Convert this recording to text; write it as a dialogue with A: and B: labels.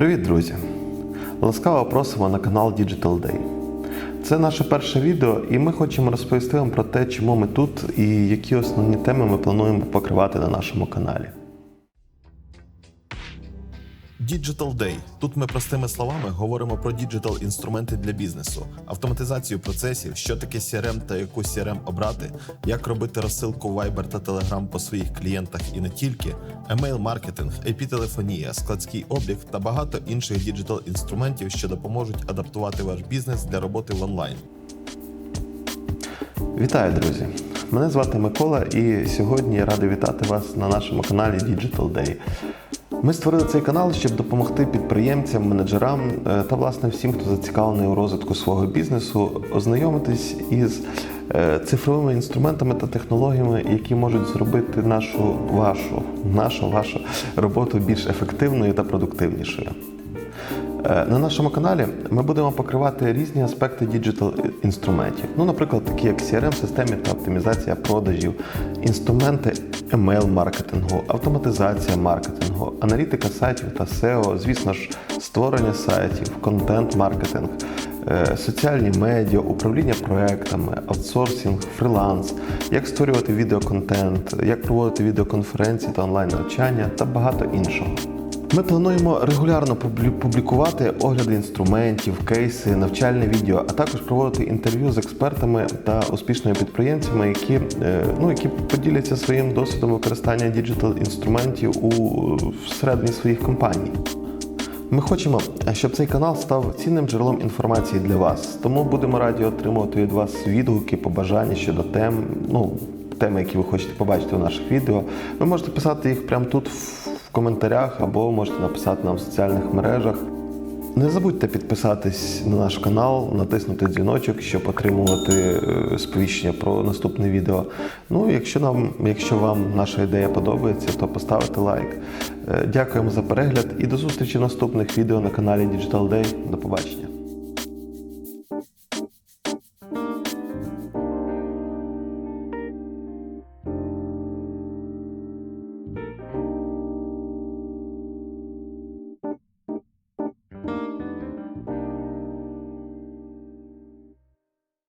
A: Привіт, друзі! Ласкаво просимо на канал Digital Day. Це наше перше відео, і ми хочемо розповісти вам про те, чому ми тут і які основні теми ми плануємо покривати на нашому каналі.
B: Digital Day. Тут ми простими словами говоримо про діджитал інструменти для бізнесу, автоматизацію процесів, що таке CRM та яку CRM обрати, як робити розсилку Viber та Telegram по своїх клієнтах і не тільки, емейл-маркетинг, IP-телефонія, складський облік та багато інших діджитал інструментів, що допоможуть адаптувати ваш бізнес для роботи в онлайн.
A: Вітаю, друзі! Мене звати Микола, і сьогодні я радий вітати вас на нашому каналі Digital Day. Ми створили цей канал, щоб допомогти підприємцям, менеджерам е, та власне всім, хто зацікавлений у розвитку свого бізнесу, ознайомитись із е, цифровими інструментами та технологіями, які можуть зробити нашу вашу, нашу вашу роботу більш ефективною та продуктивнішою. Е, На нашому каналі ми будемо покривати різні аспекти діджитал інструментів. Ну, наприклад, такі як CRM-системи та оптимізація продажів, інструменти емейл-маркетингу, автоматизація маркетингу, аналітика сайтів та SEO, звісно ж, створення сайтів, контент-маркетинг, е, соціальні медіа, управління проектами, аутсорсинг, фриланс, як створювати відеоконтент, як проводити відеоконференції та онлайн-навчання та багато іншого. Ми плануємо регулярно публі- публікувати огляди інструментів, кейси, навчальне відео, а також проводити інтерв'ю з експертами та успішними підприємцями, які, е, ну, які поділяться своїм досвідом використання діджитал інструментів у всередині своїх компаній. Ми хочемо, щоб цей канал став цінним джерелом інформації для вас. Тому будемо раді отримувати від вас відгуки, побажання щодо тем, ну, теми, які ви хочете побачити у наших відео. Ви можете писати їх прямо тут в коментарях або можете написати нам в соціальних мережах. Не забудьте підписатись на наш канал, натиснути дзвіночок, щоб отримувати е, сповіщення про наступне відео. Ну, якщо нам, якщо вам наша ідея подобається, то поставити лайк. Е, Дякуємо за перегляд і до зустрічі в наступних відео на каналі Digital Day. До побачення.